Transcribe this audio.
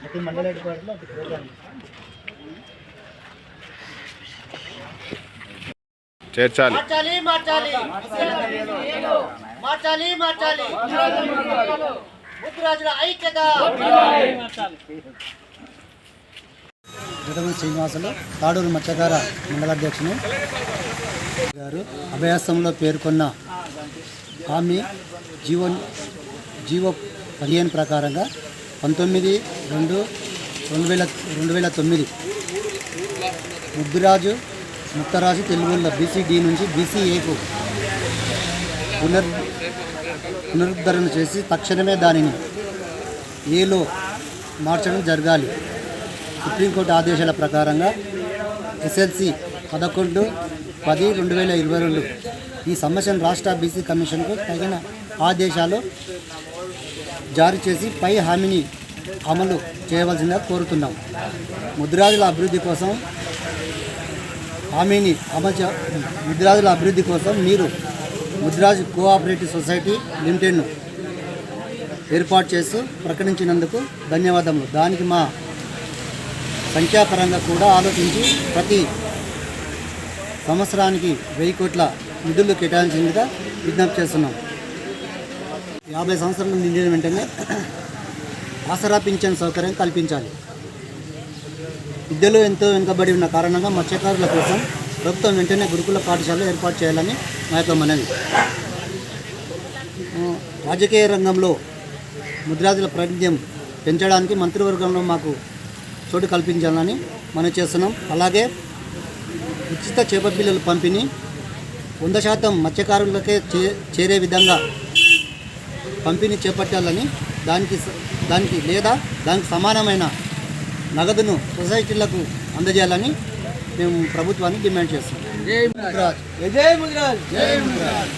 ప్రతి మండల ఒక ప్రోగ్రామ్ చేర్చాలి. మార్చాలి మార్చాలి. మార్చాలి మార్చాలి. ఐక్యత. మార్చాలి గౌతమ శ్రీనివాసులు తాడూరు మత్స్యకార మండలాధ్యక్షుని గారు అభయాస్తంలో పేర్కొన్న హామీ జీవన్ జీవో పదిహేను ప్రకారంగా పంతొమ్మిది రెండు రెండు వేల రెండు వేల తొమ్మిది ముద్దురాజు ముక్తరాజు తెలుగులో బీసీడీ నుంచి బీసీఏకు పునర్ పునరుద్ధరణ చేసి తక్షణమే దానిని ఏలో మార్చడం జరగాలి. సుప్రీంకోర్టు ఆదేశాల ప్రకారంగా ఎస్ఎల్సి పదకొండు పది రెండు వేల ఇరవై రెండు ఈ సమస్యను రాష్ట్ర బీసీ కమిషన్కు తగిన ఆదేశాలు జారీ చేసి పై హామీని అమలు చేయవలసిందిగా కోరుతున్నాం. ముద్రాజుల అభివృద్ధి కోసం హామీని అమలు చే ముద్రాజుల అభివృద్ధి కోసం మీరు ముద్రాజ్ కోఆపరేటివ్ సొసైటీ లిమిటెడ్ను ఏర్పాటు చేస్తూ ప్రకటించినందుకు ధన్యవాదములు. దానికి మా సంఖ్యాపరంగా కూడా ఆలోచించి ప్రతి సంవత్సరానికి వెయ్యి కోట్ల నిధులు కేటాయించిందిగా విజ్ఞప్తి చేస్తున్నాం. యాభై సంవత్సరాలు నిండిన వెంటనే ఆసరా పింఛన్ సౌకర్యం కల్పించాలి. విద్యలో ఎంతో వెనుకబడి ఉన్న కారణంగా మత్స్యకారుల కోసం ప్రభుత్వం వెంటనే గురుకుల పాఠశాలలు ఏర్పాటు చేయాలని మా యొక్క మనవి. రాజకీయ రంగంలో ముద్రాజుల ప్రాతినిధ్యం పెంచడానికి మంత్రివర్గంలో మాకు చోటు కల్పించాలని మనం చేస్తున్నాం. అలాగే ఉచిత చేప పిల్లల పంపిణీ వంద శాతం మత్స్యకారులకే చే చేరే విధంగా పంపిణీ చేపట్టాలని దానికి దానికి లేదా దానికి సమానమైన నగదును సొసైటీలకు అందజేయాలని మేము ప్రభుత్వాన్ని డిమాండ్ చేస్తున్నాం. జై ముద్రాజ్. జై ముద్రాజ్. జై ముద్రాజ్.